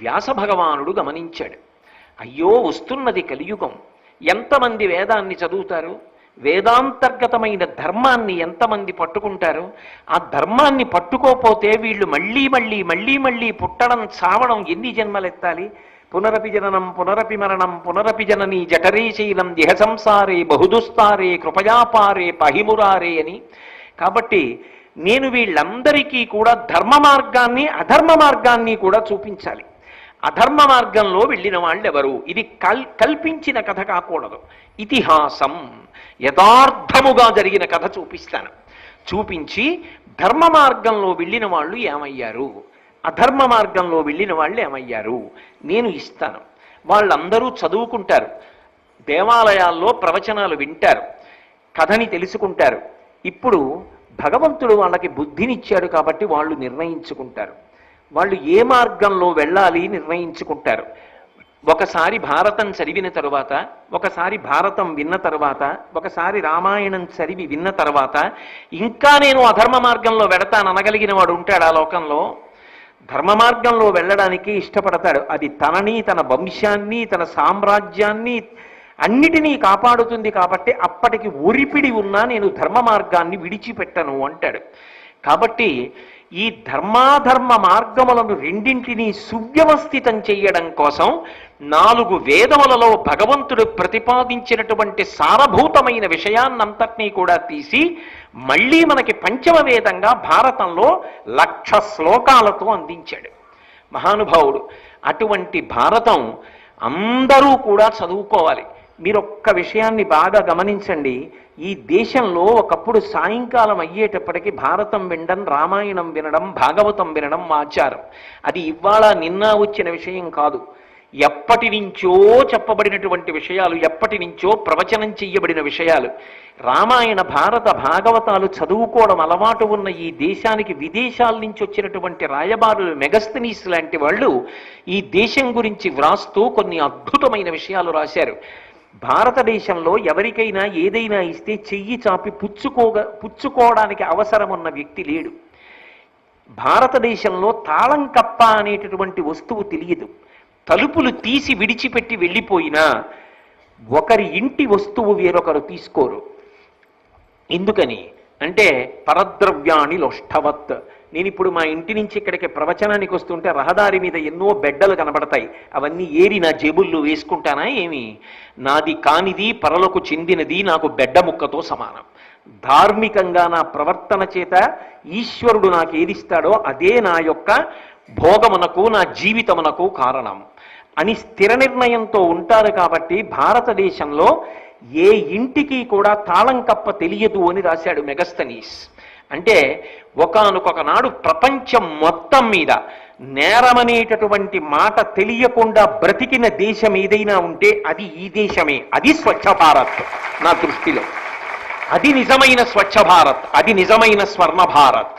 వ్యాస భగవానుడు గమనించాడు. అయ్యో వస్తున్నది కలియుగం. ఎంతమంది వేదాన్ని చదువుతారు? వేదాంతర్గతమైన ధర్మాన్ని ఎంతమంది పట్టుకుంటారు? ఆ ధర్మాన్ని పట్టుకోపోతే వీళ్ళు మళ్ళీ మళ్ళీ మళ్ళీ మళ్ళీ పుట్టడం చావడం ఎన్ని జన్మలెత్తాలి? పునరపి జననం పునరపి మరణం పునరపి జనని జఠరీశీలం శైలం దిహ సంసారే బహుదుస్తారే కృపయాపారే పహిమురారే అని. కాబట్టి నేను వీళ్ళందరికీ కూడా ధర్మ మార్గాన్ని అధర్మ మార్గాన్ని కూడా చూపించాలి. అధర్మ మార్గంలో వెళ్ళిన వాళ్ళు ఎవరు ఇది కల్ కల్పించిన కథ కాకూడదు. ఇతిహాసం యథార్థముగా జరిగిన కథ చూపిస్తాను. చూపించి ధర్మ మార్గంలో వెళ్ళిన వాళ్ళు ఏమయ్యారు? అధర్మ మార్గంలో వెళ్ళిన వాళ్ళు ఏమయ్యారు? నేను ఇస్తాను. వాళ్ళందరూ చదువుకుంటారు. దేవాలయాల్లో ప్రవచనాలు వింటారు. కథని తెలుసుకుంటారు. ఇప్పుడు భగవంతుడు వాళ్ళకి బుద్ధినిచ్చాడు కాబట్టి వాళ్ళు నిర్ణయించుకుంటారు. వాళ్ళు ఏ మార్గంలో వెళ్ళాలి నిర్ణయించుకుంటారు? ఒకసారి భారతం చదివిన తరువాత ఒకసారి భారతం విన్న తర్వాత ఒకసారి రామాయణం చదివి విన్న తర్వాత ఇంకా నేను అధర్మ మార్గంలో వెడతాననగలిగిన వాడు ఉంటాడు ఆ లోకంలో. ధర్మ మార్గంలో వెళ్ళడానికి ఇష్టపడతాడు. అది తనని తన వంశాన్ని తన సామ్రాజ్యాన్ని అన్నిటినీ కాపాడుతుంది కాబట్టి అప్పటికి ఒరిపిడి ఉన్నా నేను ధర్మ మార్గాన్ని విడిచిపెట్టను అంటాడు. కాబట్టి ఈ ధర్మాధర్మ మార్గములను రెండింటినీ సువ్యవస్థితం చేయడం కోసం నాలుగు వేదములలో భగవంతుడు ప్రతిపాదించినటువంటి సారభూతమైన విషయాన్నంతటినీ కూడా తీసి మళ్ళీ మనకి పంచమ వేదంగా భారతంలో లక్ష శ్లోకాలతో అందించాడు. మహానుభావుడు అటువంటి భారతం అందరూ కూడా చదువుకోవాలి. మీరు ఒక్క విషయాన్ని బాగా గమనించండి. ఈ దేశంలో ఒకప్పుడు సాయంకాలం అయ్యేటప్పటికి భారతం వినడం రామాయణం వినడం భాగవతం వినడం ఆచారం. అది ఇవాళ నిన్న వచ్చిన విషయం కాదు. ఎప్పటి నుంచో చెప్పబడినటువంటి విషయాలు ఎప్పటి నుంచో ప్రవచనం చెయ్యబడిన విషయాలు. రామాయణ భారత భాగవతాలు చదువుకోవడం అలవాటు ఉన్న ఈ దేశానికి విదేశాల నుంచి వచ్చినటువంటి రాయబారులు మెగస్తనీస్ లాంటి వాళ్ళు ఈ దేశం గురించి వ్రాస్తూ కొన్ని అద్భుతమైన విషయాలు రాశారు. భారతదేశంలో ఎవరికైనా ఏదైనా ఇస్తే చెయ్యి చాపి పుచ్చుకోగ పుచ్చుకోవడానికి అవసరం ఉన్న వ్యక్తి లేడు. భారతదేశంలో తాళం కప్ప అనేటటువంటి వస్తువు తెలియదు. తలుపులు తీసి విడిచిపెట్టి వెళ్ళిపోయినా ఒకరి ఇంటి వస్తువు వేరొకరు తీసుకోరు. ఎందుకని? అంటే పరద్రవ్యాణి లోష్టవత్ నేను ఇప్పుడు మా ఇంటి నుంచి ఇక్కడికి ప్రవచనానికి వస్తుంటే రహదారి మీద ఎన్నో బెడ్డలు కనబడతాయి. అవన్నీ ఏరి నా జేబుల్లో వేసుకుంటానా ఏమి? నాది కానిది పరలకు చెందినది నాకు బెడ్డ ముక్కతో సమానం. ధార్మికంగా నా ప్రవర్తన చేత ఈశ్వరుడు నాకు ఏదిస్తాడో అదే నా యొక్క భోగమునకు నా జీవితమునకు కారణం. అని స్థిర నిర్ణయంతో ఉంటారు కాబట్టి భారతదేశంలో ఏ ఇంటికి కూడా తాళం కప్ప తెలియదు అని రాశాడు మెగస్తనీస్ అంటే ఒకానొక నాడు ప్రపంచం మొత్తం మీద నేరమనేటటువంటి మాట తెలియకుండా బ్రతికిన దేశం ఏదైనా ఉంటే అది ఈ దేశమే. అది స్వచ్ఛ భారత్ నా దృష్టిలో. అది నిజమైన స్వచ్ఛ భారత్. అది నిజమైన స్వర్ణ భారత్.